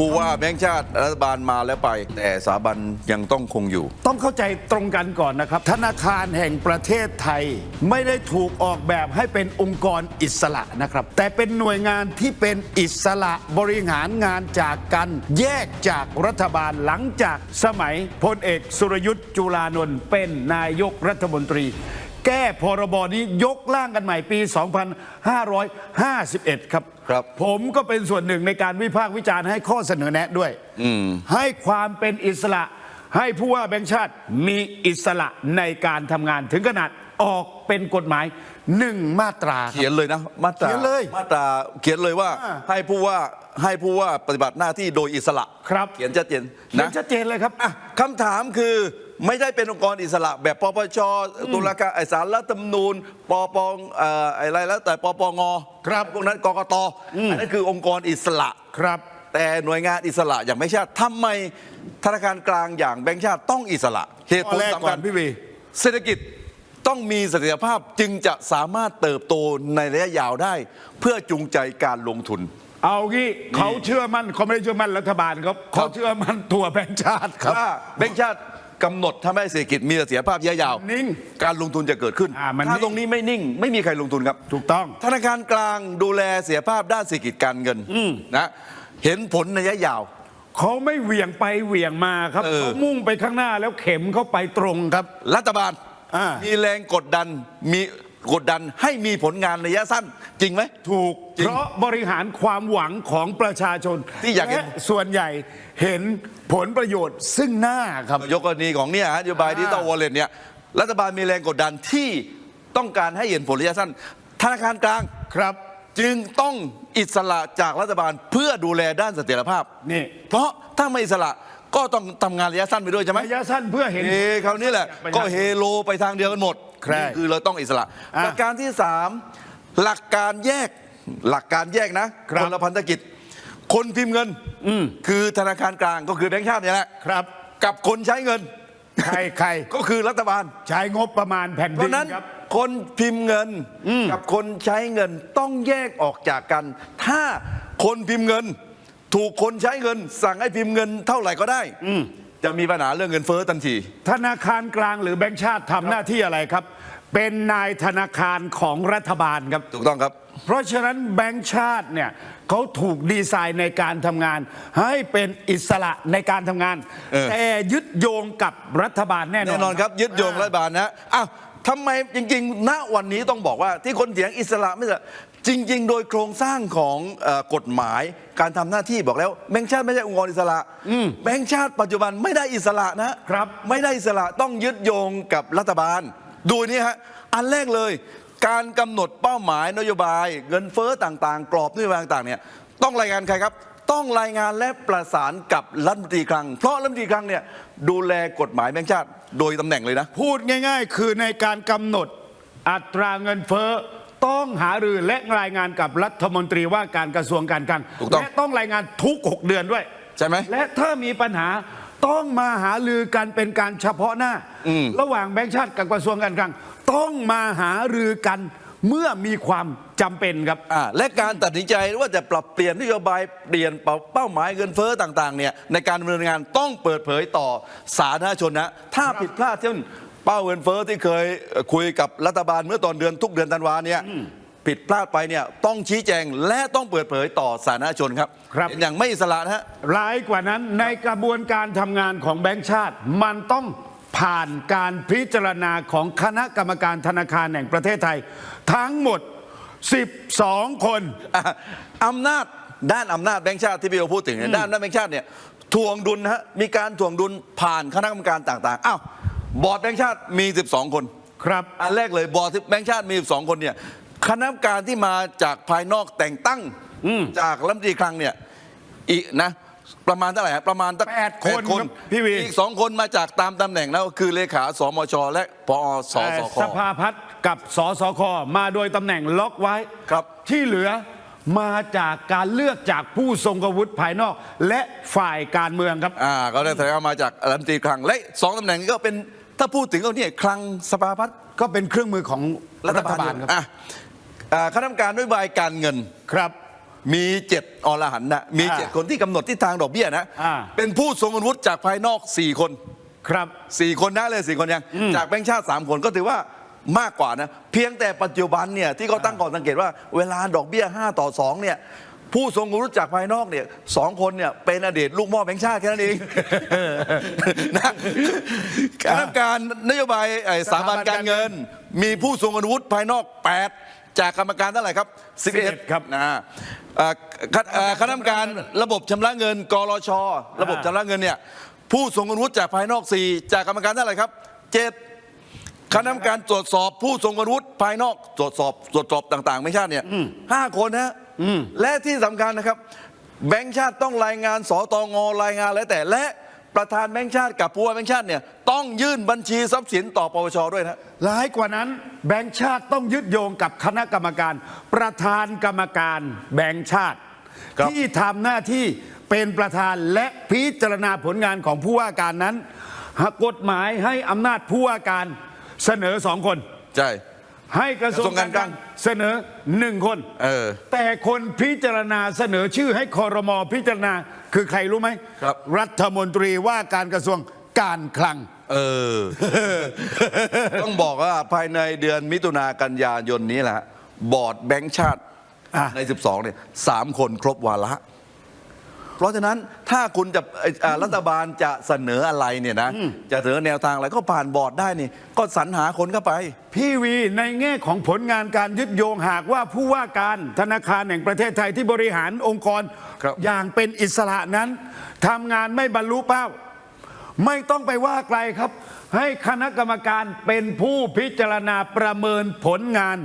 ผู้ว่าแบงค์ชาติรัฐบาลมาแล้วไป แต่สถาบันยังต้องคงอยู่ ต้องเข้าใจตรงกันก่อนนะครับ ธนาคารแห่งประเทศไทยไม่ได้ถูกออกแบบให้เป็นองค์กรอิสระนะครับ แต่เป็นหน่วยงานที่เป็นอิสระบริหารงานจากกันแยกจากรัฐบาลหลังจากสมัยพลเอกสุรยุทธ์จุลานนท์เป็นนายกรัฐมนตรี แก้พรบนี้ยกร่างกันใหม่ปี 2551 ครับ ครับผมก็เป็นส่วนหนึ่งในการวิพากษ์วิจารณ์ให้ข้อเสนอแนะด้วย ให้ความเป็นอิสระ ให้ผู้ว่าแบงค์ชาติมีอิสระในการทำงานถึงขนาดออกเป็นกฎหมายหนึ่งมาตราครับ เขียนเลยนะมาตราเขียนเลยมาตราเขียนเลยว่าอ่า ให้ผู้ว่าให้ผู้ว่าปฏิบัติหน้าที่โดยอิสระ ครับเขียนชัดเจนเขียนะ นชัดเจนเลยครับ อะคำถามคือ ไม่ได้เป็นองค์กรอิสระแบบปปชตุลาการไอสารรัฐธรรมนูญปปเอ่ออะไรแล้วแต่ปปงครับพวกนั้นกกตอันนั้นคือองค์กรอิสระ ครับ แต่หน่วยงานอิสระอย่างแบงค์ชาติทำไมธนาคารกลางอย่างแบงค์ชาติต้องอิสระ เหตุผข้ลอแรกสำก่อคัญนพี่วี เศรษฐกิจต้องมีเสถียรภาพจึงจะสามารถเติบโตในระยะยาวได้ เพื่อจูงใจการลงทุน เอางี้เขาเชื่อมั่นเขาไม่ได้เชื่อมั่นรัฐบาลครับเขาเชื่อมั่นตัวแบงค์ชาติครับถ้าแบงค์ชาติ กำหนดทำให้เศรษฐกิจมีเสถียรภาพระยะยาวนิ่งการลงทุนจะเกิดขึ้น อ่ามันถ้านิ่ง ตรงนี้ไม่นิ่ง ไม่มีใครลงทุนครับ ถูกต้อง ธนาคารกลางดูแลเสียภาพด้านเศรษฐกิจการเงินนะเห็นผลในระยะยาว เขาไม่เหวี่ยงไปเหวี่ยงมาครับเออ เขามุ่งไปข้างหน้าแล้วเข็มเขาไปตรงครับ รัฐบาลอ่ามี มีแรงกดดันมีกดดันให้มีผลงานระยะสั้น จริงไหม ถูกจริงเพราะบริหารความหวังของประชาชนที่อยากเห็น และส่วนใหญ่เห็น ผลประโยชน์ซึ่งหน้าครับ ยกกรณีของเนี่ยฮะนโยบายอ่าดิจิตอลวอลเล็ตเนี่ยรัฐบาลมีแรงกดดันที่ต้องการให้เห็นผลระยะสั้น ธนาคารกลางครับ จึงต้องอิสระจากรัฐบาลเพื่อดูแลด้านเสถียรภาพนี่ เพราะถ้าไม่อิสระก็ต้องทำงานระยะสั้นไปด้วยใช่ไหม ระยะสั้นเพื่อเห็นเฮคราวนี้แหละประหยัดก็เฮโลไปทางเดียวกันหมดครับนี่คือเราต้องอิสระ อะประการที่สามหลักการแยกหลักการแยกนะครับนละพันธกิจ คนพิมพ์เงินคือธนาคารกลางก็คือแบงก์ชาติเนี่ยแหละครับ กับคนใช้เงิน ใครใครก็คือรัฐบาล ใช้งบประมาณแผ่นเพดิราะนนั้นครับ คนพิมพ์เงินกับคนใช้เงินต้องแยกออกจากกัน ถ้าคนพิมพ์เงิน ถูกคนใช้เงิน สั่งให้พิมพ์เงินเท่าไหร่ก็ได้จะมีปัญหาเรื่องเงินเฟ้อทันที ธนาคารกลางหรือแบงก์ชาติทำหน้าที่อะไรครับ เป็นนายธนาคารของรัฐบาลครับ ถูกต้องครับ เพราะฉะนั้นแบงก์ชาติเนี่ยเขาถูกดีไซน์ในการทำงาน ให้เป็นอิสระในการทำงาน เออ แต่ยึดโยงกับรัฐบาลแน่นอน แน่นอนครับ ยึดโยงรัฐบาลนะอ้าวทำไมจริงๆ ณวันนี้ต้องบอกว่าที่คนเถียงอิสระไม่ใช่จริง ๆ โดยโครงสร้างของเออกฎหมายการทำหน้าที่บอกแล้วแบงค์ชาติไม่ใช่องค์กรอิสระแบงค์ชาติปัจจุบันไม่ได้อิสระนะครับ ไม่ได้อิสระต้องยึดโยงกับรัฐบาล ดูนี่ฮะอันแรกเลย การกำหนดเป้าหมายนโยบาย เงินเฟ้อต่างๆ กรอบนโยบายต่างๆเนี่ยต้องรายงานใครครับ ต้องรายงานและประสานกับรัฐมนตรีคลัง เพราะรัฐมนตรีคลังเนี่ยดูแลกฎหมายแบงค์ชาติโดยตำแหน่งเลยนะ พูดง่าย ๆ คือในการกำหนดอัตราเงินเฟ้อต้องหารือและรายงานกับรัฐมนตรีว่าการกระทรวงการคลังถูกต้องและต้องรายงานทุก 6 เดือนด้วย ใช่ไหมและถ้ามีปัญหา ต้องมาหารือกันเป็นการเฉพาะหน้า ระหว่างแบงค์ชาติกับกระทรวงการคลัง ต้องมาหารือกันเมื่อมีความจำเป็นครับอ่าและการตัดสินใจว่าจะปรับเปลี่ยนนโยบายเปลี่ยนเป้าหมายเงินเฟ้อต่างๆเนี่ยในการดำเนินงานต้องเปิดเผยต่อสาธารณชนนะถ้าผิดพลาดเช่นเป้าเงินเฟ้อที่เคยเอ่อคุยกับรัฐบาลเมื่อตอนเดือนทุกเดือนธันวาเนี่ย ผิดพลาดไปเนี่ยต้องชี้แจงและต้องเปิดเผยต่อสาธารณชนครับครับเป็นอย่างไม่อิสระนะฮะ ร้ายกว่านั้นในกระบวนการทำงานของแบงค์ชาติ มันต้องผ่านการพิจารณาของคณะกรรมการธนาคารแห่งประเทศไทย ทั้งหมด 12 คน อะอำนาจด้านอำนาจแบงค์ชาติที่พี่โอพูดถึงเนี่ยด้านอำนาจแบงค์ชาติเนี่ยถ่วงดุลนะฮะมีการถ่วงดุลผ่านคณะกรรมการต่างๆอ้าวบอร์ดแบงค์ชาติมี 12 คน ครับ อันแรกเลยบอร์ดแบงค์ชาติมี 12 คนเนี่ย คณะกรรมการที่มาจากภายนอกแต่งตั้งจากรัฐมนตรีคลังเนี่ย อีกนะ ประมาณเท่าไหร่ฮะประมาณตั้งแปดคนครับพี่วี อีกสองคนมาจากตามตำแหน่งแล้วคือเลขาสมช และพอสสค สภาพัฒน์กับสสคมาโดยตำแหน่งล็อกไว้ครับ ที่เหลือมาจากการเลือกจากผู้ทรงอาวุธภายนอก และฝ่ายการเมืองครับ อ่าก็ได้แสดงว่ามาจากรัฐมนตรีคลังและสองตำแหน่งนี้ก็เป็นถ้าพูดถึงก็เนี่ยคลังสภาพัฒน์ก็เป็นเครื่องมือของรัฐบาลครับ อะ อ่าคณะกรรมการนโยบายการเงิน ครับ มีเจ็ดอรหันต์นะมีเจ็ดอ่าคนที่กำหนดทิศทางดอกเบี้ยนะ อ่า เป็นผู้ทรงอาวุธจากภายนอกสี่คน ครับสี่คนนะเลยสี่คนยัง จากแบงค์ชาติสามคนก็ถือว่ามากกว่านะ เพียงแต่ปัจจุบันเนี่ยที่เขาตั้งข้อสังเกตว่าเวลาดอกเบี้ย 5 ต่อ 2 เนี่ย ผู้ทรงคุณวุฒิจากภายนอกเนี่ยสองคนเนี่ยเป็นอดีตลูกหม่อแบงค์ชาติแค่นั้นเอง นะคณะกรรมการนโยบายไอ้สถาบันการเงิน มีผู้ทรงคุณวุฒิภายนอก 8 จากกรรมการเท่าไหร่ครับ11ครับนะเอ่อคณะเอ่อคณะกรรมการระบบชำระเงิน กรช ระบบชำระเงินเนี่ยผู้ทรงคุณวุฒิจากภายนอก 4 จากกรรมการเท่าไหร่ครับ 7 คณะกรรมการตรวจสอบผู้ทรงคุณวุฒิภายนอกตรวจสอบตรวจสอบต่างๆ ไม่ชาติเนี่ยห้าคนนะและที่สำคัญนะครับ แบงค์ชาติต้องรายงานสตงรายงานอะไรแต่และ ประธานแบงค์ชาติกับผู้ว่าแบงค์ชาติเนี่ยต้องยื่นบัญชีทรัพย์สินต่อปปชด้วยนะร้ายกว่านั้นแบงค์ชาติต้องยึดโยงกับคณะกรรมการ ประธานกรรมการแบงค์ชาติ ครับ ที่ทำหน้าที่เป็นประธานและพิจารณาผลงานของผู้ว่าการนั้นหากกฎหมายให้อำนาจผู้ว่าการเสนอสองคน ใช่ ให้กระทรวงกระทรวงการคลังเสนอหนึ่งคนเออ แต่คนพิจารณาเสนอชื่อให้คอรมอพิจารณา คือใครรู้ไหมครับ รัฐมนตรีว่าการกระทรวงการคลัง เออ ต้องบอกว่าภายในเดือนมิถุนากันยายนนี้แหละฮะบอร์ดแบงค์ชาติอะ ใน 12เนี่ยสามคนครบวาระ เพราะฉะนั้นถ้าคุณจะเอ่ออ่ารัฐบาลจะเสนออะไรเนี่ยนะ จะเสนอแนวทางอะไรก็ผ่านบอร์ดได้นี่ ก็สรรหาคนเข้าไป พี่วีในแง่ของผลงานการยึดโยงหากว่าผู้ว่าการธนาคารแห่งประเทศไทยที่บริหารองค์กร ครับ อย่างเป็นอิสระนั้นทำงานไม่บรรลุเป้า ไม่ต้องไปว่าไกลครับ ให้คณะกรรมการเป็นผู้พิจารณาประเมินผลงาน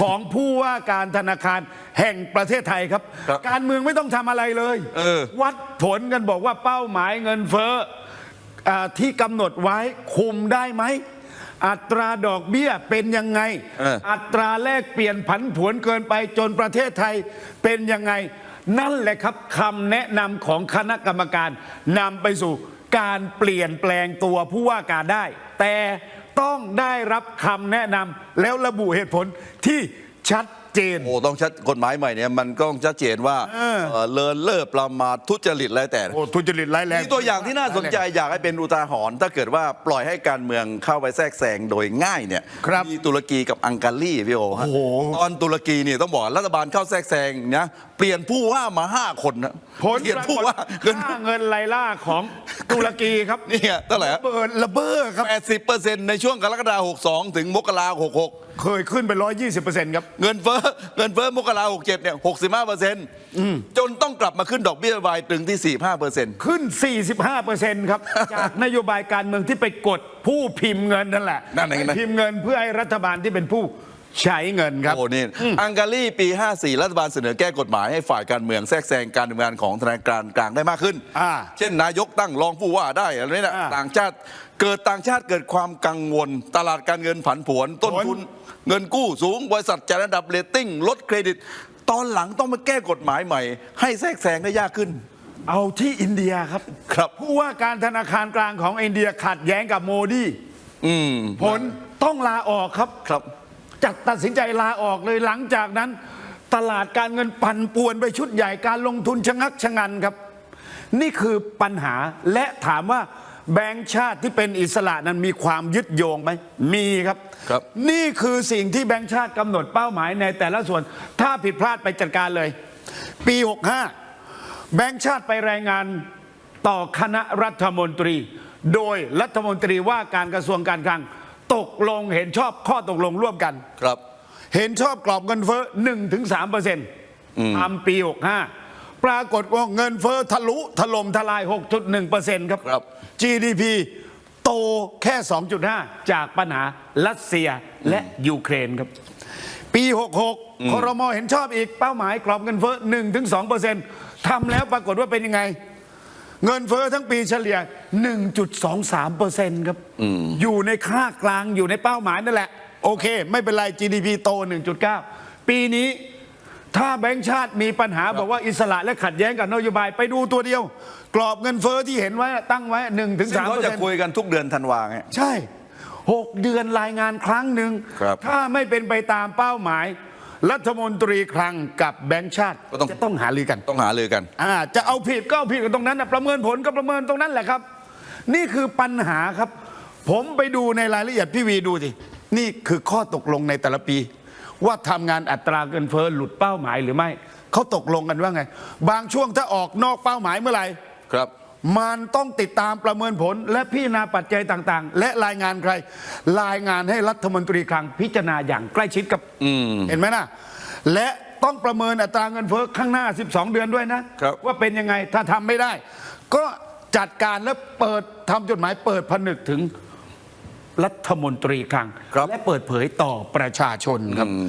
ของผู้ว่าการธนาคารแห่งประเทศไทยครับ ครับการเมืองไม่ต้องทำอะไรเลยเออ วัดผลกันบอกว่าเป้าหมายเงินเฟ้ออาที่กำหนดไว้คุมได้ไหม อัตราดอกเบี้ยเป็นยังไง เออ อัตราแลกเปลี่ยนผันผวนเกินไปจนประเทศไทยเป็นยังไง นั่นแหละครับคำแนะนำของคณะกรรมการนำไปสู่ การเปลี่ยนแปลงตัวผู้ว่าการได้ แต่ต้องได้รับคำแนะนำแล้วระบุเหตุผลที่ชัด เจน โอ้ต้องชัดกฎหมายใหม่เนี่ยมันก็ต้องชัดเจนว่าเออ เอ่อเลินเล่อประมาททุจริตอะไรแต่ โอ้ทุจริตร้ายแรงมีตัวอย่างที่น่าสนใจ อยากให้เป็นอุทาหรณ์ถ้าเกิดว่าปล่อยให้การเมืองเข้าไปแทรกแซงโดยง่ายเนี่ยครับมีตุรกีกับอังการีพี่โอฮะโอ้โห ตอนตุรกีเนี่ยต้องบอกรัฐบาลเข้าแทรกแซงนะเปลี่ยนผู้ว่ามาห้าคนนะผลเปลี่ยนปรากผู้ฏว่าเงินค่าเงินไลล่าของตุรกีครับนี่ไงเท่าไหร่ฮะ ระเบิดระเบ้อครับแปดสิบเปอร์เซ็นต์ในช่วงกรกฎาคม62 ถึงมกราคม66 เคยขึ้นไป 120%ครับ เงินเฟ้อเงินเฟ้อมกราคม67เนี่ย65เปอร์เซ็นต์จนต้องกลับมาขึ้นดอกเบี้ยรายตรึงที่45เปอร์เซ็นต์ขึ้น 45%ครับ จากนโยบายการเมืองที่ไปกดผู้พิมพ์เงินนั่นแหละนั่นเองนะ พิมพ์เงินเพื่อให้รัฐบาลที่เป็นผู้ ใช้เงินครับ โอ้นี่อังการีปี 54 รัฐบาลเสนอแก้กฎหมายให้ฝ่ายการเมืองแทรกแซงการดำเนินงานของธนาคารกลางได้มากขึ้น อ่าเช่นนายกตั้งรองผู้ว่าได้อะไรนี่นะอ่าต่างชาติเกิดต่างชาติเกิดความกังวล ตลาดการเงินผันผวน ต้นผล ทุนเงินกู้สูง บริษัทจัดระดับเรตติ้งลดเครดิต ตอนหลังต้องมาแก้กฎหมายใหม่ ให้แทรกแซงได้ยากขึ้น เอาที่อินเดียครับครับ ผู้ว่าการธนาคารกลางของอินเดียขัดแย้งกับโมดีอืม ผลต้องลาออกครับ ครับ จัดตัดสินใจลาออกเลยหลังจากนั้น ตลาดการเงินปั่นป่วนไปชุดใหญ่การลงทุนชะงักชะงันครับ นี่คือปัญหาและถามว่าแบงก์ชาติที่เป็นอิสระนั้นมีความยึดโยงไหมมีครับครับ นี่คือสิ่งที่แบงก์ชาติกำหนดเป้าหมายในแต่ละส่วนถ้าผิดพลาดไปจัดการเลย ปี 65 แบงก์ชาติไปรายงานต่อคณะรัฐมนตรี โดยรัฐมนตรีว่าการกระทรวงการคลัง ตกลงเห็นชอบข้อตกลงร่วมกัน ครับ เห็นชอบกรอบเงินเฟ้อ1ถึง3เปอร์เซ็นต์ทำปี 65 ปรากฏว่าเงินเฟ้อทะลุถล่มทลาย 6.1เปอร์เซ็นต์ครับครับ GDP โตแค่ 2.5 จากปัญหารัสเซียและยูเครนครับ ปี 66คอรมอเห็นชอบอีกเป้าหมายกรอบเงินเฟ้อ1ถึง2เปอร์เซ็นต์ทำแล้วปรากฏว่าเป็นยังไง เงินเฟ้อทั้งปีเฉลี่ย 1.23เปอร์เซ็นต์ครับอยู่ในค่ากลางอยู่ในเป้าหมายนั่นแหละ โอเค ไม่เป็นไร GDP โต 1.9 ปีนี้ ถ้าแบงก์ชาติมีปัญหาบอกว่าอิสระและขัดแย้งกับนโยบายไปดูตัวเดียว กรอบเงินเฟ้อที่เห็นไว้ตั้งไว้1ถึงซึ่ง3เขาเปอร์จะเซ็นต์คุยกันทุกเดือนธันวาไงใช่ 6 เดือนรายงานครั้งหนึ่งครับถ้าไม่เป็นไปตามเป้าหมาย รัฐมนตรีคลังกับแบงก์ชาติก็ต้อง จะต้องหารือกัน ต้องหาเลยกัน อ่าจะเอาผิดก็เอาผิดกันตรงนั้นนะประเมินผลก็ประเมินตรงนั้นแหละครับ นี่คือปัญหาครับ ผมไปดูในรายละเอียดพี่วีดูสินี่คือข้อตกลงในแต่ละปี ว่าทำงานอัตราเกินเฟ้อหลุดเป้าหมายหรือไม่เขาตกลงกันว่าไง บางช่วงถ้าออกนอกเป้าหมายเมื่อไหร่ ครับ มันต้องติดตามประเมินผล และพิจารณาปัจจัยต่างๆ และรายงานใคร รายงานให้รัฐมนตรีคลังพิจารณาอย่างใกล้ชิดกับอืมเห็นไหมนะและต้องประเมินอัตราเงินเฟ้อข้างหน้า 12 เดือนด้วยนะครับว่าเป็นยังไงถ้าทำไม่ได้ ก็จัดการและเปิดทำจดหมายเปิดผนึกถึงรัฐมนตรีคลังครับและเปิดเผยต่อประชาชนครับอืม